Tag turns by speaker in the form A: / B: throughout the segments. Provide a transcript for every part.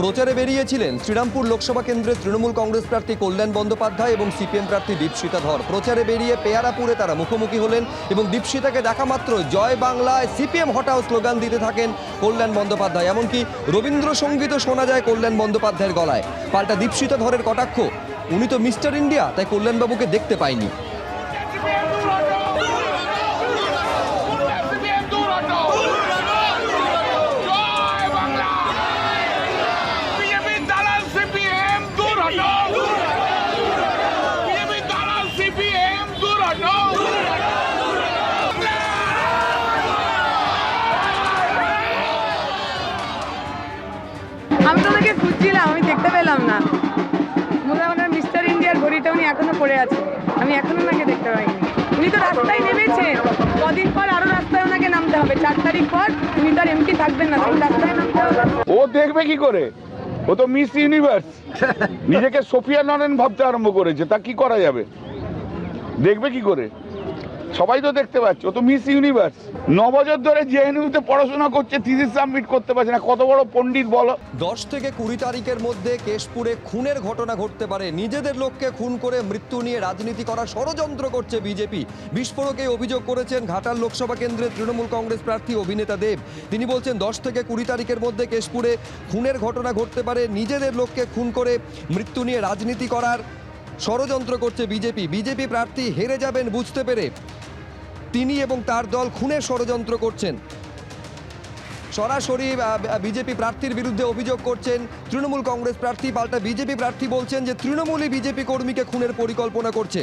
A: প্রচারে বেরিয়েছিলেন শ্রীরামপুর লোকসভা কেন্দ্রের তৃণমূল কংগ্রেস প্রার্থী কল্যাণ বন্দ্যোপাধ্যায় এবং সিপিএম প্রার্থী দীপশিতা ধর। প্রচারে বেরিয়ে পেয়ারাপুরে তারা মুখোমুখি হলেন এবং দীপশিতাকে দেখা মাত্র জয় বাংলায় সিপিএম হটাও স্লোগান দিতে থাকেন কল্যাণ বন্দ্যোপাধ্যায়। এমনকি রবীন্দ্রসঙ্গীতও শোনা যায় কল্যাণ বন্দ্যোপাধ্যায়ের গলায়। পাল্টা দীপশিতা ধরের কটাক্ষ। উনি তো মিস্টার ইন্ডিয়া, তাই কল্যাণবাবুকে দেখতে পাইনি
B: সিপিএম দূর হটো জয় বাংলা বিজেপি দালাল সিপিএম দূর হটো বিজেপি দালাল সিপিএম দূর হটো
C: আমি তো ওনাকে খুঁজছিলাম, আমি দেখতে পেলাম না। মনে হয় মিস্টার ইন্ডিয়ার ঘড়িটা উনি এখনও পড়ে আছে। আমি এখনও ওনাকে দেখতে পাইনি। উনি তো রাস্তায় নেমেছেন কদিন পর আরও রাস্তায় ওনাকে নামতে হবে। চার তারিখ পর উনি তো আর এমপি থাকবেন না, তখন রাস্তায় নামতে হবে।
D: ও দেখবে কি করে? ও তো মিস ইউনিভার্স। নিজেকে সোফিয়া নরেন ভাবতে আরম্ভ করেছে। তা কি করা যাবে? দেখবে কি করে? সবাই তো দেখতে পাচ্ছে, ও তো মিস ইউনিভার্স ন বছর ধরে জেএনইউতে পড়াশোনা করছে থিসিস সাবমিট করতে পারছে না। কত বড় পণ্ডিত বলো?
A: দশ থেকে কুড়ি তারিখের মধ্যে কেশপুরে খুনের ঘটনা ঘটতে পারে। নিজেদের লোককে খুন করে মৃত্যু নিয়ে রাজনীতি করার ষড়যন্ত্র করছে বিজেপি। বিস্ফোরকে অভিযোগ করেছেন ঘাটাল লোকসভা কেন্দ্রের তৃণমূল কংগ্রেস প্রার্থী অভিনেতা দেব। তিনি বলছেন, দশ থেকে কুড়ি তারিখের মধ্যে কেশপুরে খুনের ঘটনা ঘটতে পারে। নিজেদের লোককে খুন করে মৃত্যু নিয়ে রাজনীতি করার ষড়যন্ত্র করছে বিজেপি। বিজেপি প্রার্থী হেরে যাবেন বুঝতে পেরে তিনি এবং তার দল খুনের ষড়যন্ত্র করছেন। সরাসরি বিজেপি প্রার্থীর বিরুদ্ধে অভিযোগ করছেন তৃণমূল কংগ্রেস প্রার্থী। পাল্টা বিজেপি প্রার্থী বলছেন যে তৃণমূলই বিজেপি কর্মীকে খুনের পরিকল্পনা করছে।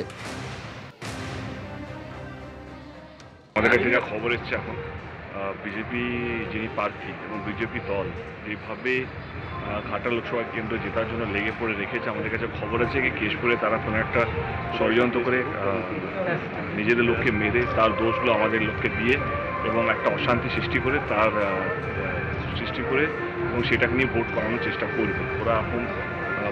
E: আমাদের কাছে যা খবর এসছে এখন বিজেপি যিনি প্রার্থী এবং বিজেপি দল আহ, ঘাটাল লোকসভা কেন্দ্র জেতার জন্য লেগে পড়ে রেখেছে। আমাদের কাছে খবর আছে কি কেশপুরে তারা কোনো একটা ষড়যন্ত্র করে নিজেদের লোককে মেরে তার দোষগুলো আমাদের লোককে দিয়ে এবং একটা অশান্তি সৃষ্টি করে তার সৃষ্টি করে এবং সেটাকে নিয়ে ভোট করানোর চেষ্টা করবে। ওরা এখন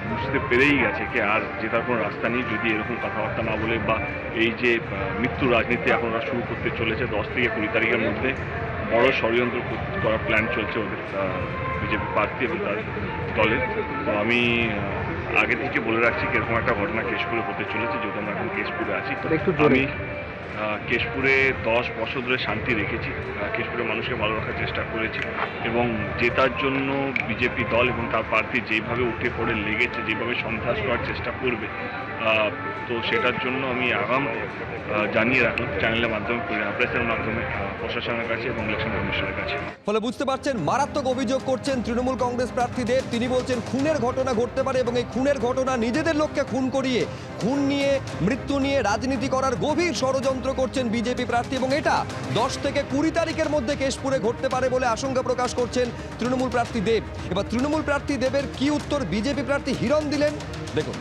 E: বুঝতে পেরেই গেছে কি আর জেতার কোনো রাস্তা নেই যদি এরকম কথাবার্তা না বলে বা এই যে মৃত্যু রাজনীতি এখন ওরা শুরু করতে চলেছে দশ থেকে কুড়ি তারিখের মধ্যে বড় ষড়যন্ত্র কর- করার প্ল্যান চলছে ওদের বিজেপি প্রার্থী এবং তার দলের। তো আমি আগে থেকে বলে রাখছি কি এরকম একটা ঘটনা কেশপুরে হতে চলেছে যেহেতু আমরা এখন কেশপুরে আছি আমি কেশপুরে দশ বছর ধরে শান্তি রেখেছি আহ, কেশপুরের মানুষকে ভালো রাখার চেষ্টা করেছি এবং জেতার জন্য বিজেপি দল এবং তার প্রার্থী যেভাবে উঠে পড়ে লেগেছে যেভাবে সন্ত্রাস করার চেষ্টা করবে তো সেটার জন্য আমি আগাম জানিয়ে রাখলাম চ্যানেলের মাধ্যমে প্রেসের মাধ্যমে প্রশাসনের কাছে এবং ইলেকশন কমিশনের কাছে।
A: ফলে বুঝতে পারছেন মারাত্মক অভিযোগ করছেন তৃণমূল কংগ্রেস প্রার্থীদের। তিনি বলছেন খুনের ঘটনা ঘটতে পারে এবং এই খুনের ঘটনা নিজেদের লোককে খুন করিয়ে, খুন নিয়ে, মৃত্যু নিয়ে রাজনীতি করার গভীর ষড়যন্ত্র করছেন বিজেপি প্রার্থী এবং এটা দশ থেকে কুড়ি তারিখের মধ্যে কেশপুরে ঘটতে পারে বলে আশঙ্কা প্রকাশ করছেন তৃণমূল প্রার্থী দেব। এবার তৃণমূল প্রার্থী দেবের কি উত্তর বিজেপি প্রার্থী হিরণ দিলেন? দেখুন।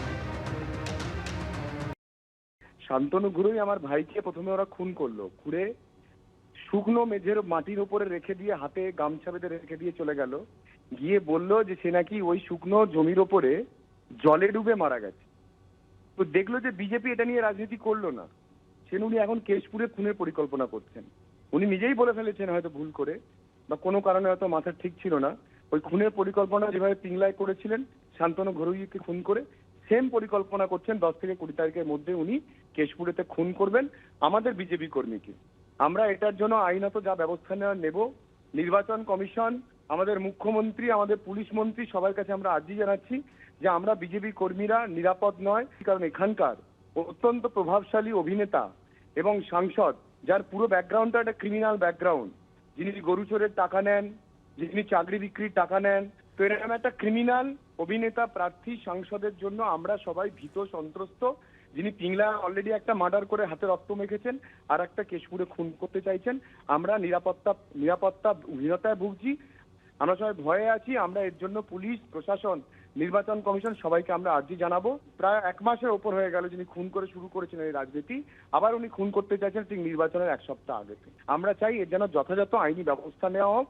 F: শান্তনু ঘুরেই আমার ভাইকে প্রথমে ওরা খুন করল। খুঁড়ে শুকনো মেঝের মাটির উপরে রেখে দিয়ে, হাতে গামছা বেঁধে রেখে দিয়ে চলে গেল। গিয়ে বলল যে সে নাকি ওই শুকনো জমির ওপরে জলে ডুবে মারা গেছে। তো দেখল যে বিজেপি এটা নিয়ে রাজনীতি করল না। সেন উনি এখন কেশপুরে খুনের পরিকল্পনা করছেন। উনি নিজেই বলে ফেলেছেন হয়তো ভুল করে, বা কোনো কারণে হয়তো মাথা ঠিক ছিল না। ওই খুনের পরিকল্পনা যেভাবে পিংলায় করেছিলেন, শান্তনু ঘরুইকে খুন করে, সেম পরিকল্পনা করছেন দশ থেকে কুড়ি তারিখের মধ্যে উনি কেশপুরেতে খুন করবেন আমাদের বিজেপি কর্মীকে। আমরা এটার জন্য আইনত যা ব্যবস্থা নেওয়া নেব, নির্বাচন কমিশন আমাদের মুখ্যমন্ত্রী, আমাদের পুলিশ মন্ত্রী সবার কাছে আমরা আর্জি জানাচ্ছি যে আমরা বিজেপি কর্মীরা নিরাপদ নয়, কারণ এখানকার অত্যন্ত প্রভাবশালী অভিনেতা এবং সাংসদ, যার পুরো ব্যাকগ্রাউন্ডটা একটা ক্রিমিনাল ব্যাকগ্রাউন্ড যিনি গরু চোরের টাকা নেন, যিনি চাকরি বিক্রির টাকা নেন। তো এরকম একটা ক্রিমিনাল অভিনেতা প্রার্থী সাংসদের জন্য আমরা সবাই ভীত, সন্ত্রস্ত। যিনি পিংলা অলরেডি একটা মার্ডার করে হাতে রক্ত মেখেছেন আর একটা কেশপুরে খুন করতে চাইছেন। আমরা নিরাপত্তা নিরাপত্তা হীনতায় ভুগছি। আমরা সবাই ভয়ে আছি, আমরা এর জন্য পুলিশ, প্রশাসন, নির্বাচন কমিশন সবাইকে আমরা আর্জি জানাব। প্রায় এক মাসের ওপর হয়ে গেল যিনি খুন করে শুরু করেছেন এই রাজনীতি। আবার উনি খুন করতে চাইছেন ঠিক নির্বাচনের এক সপ্তাহ আগে আমরা চাই এর যেন যথাযথ আইনি ব্যবস্থা নেওয়া হোক।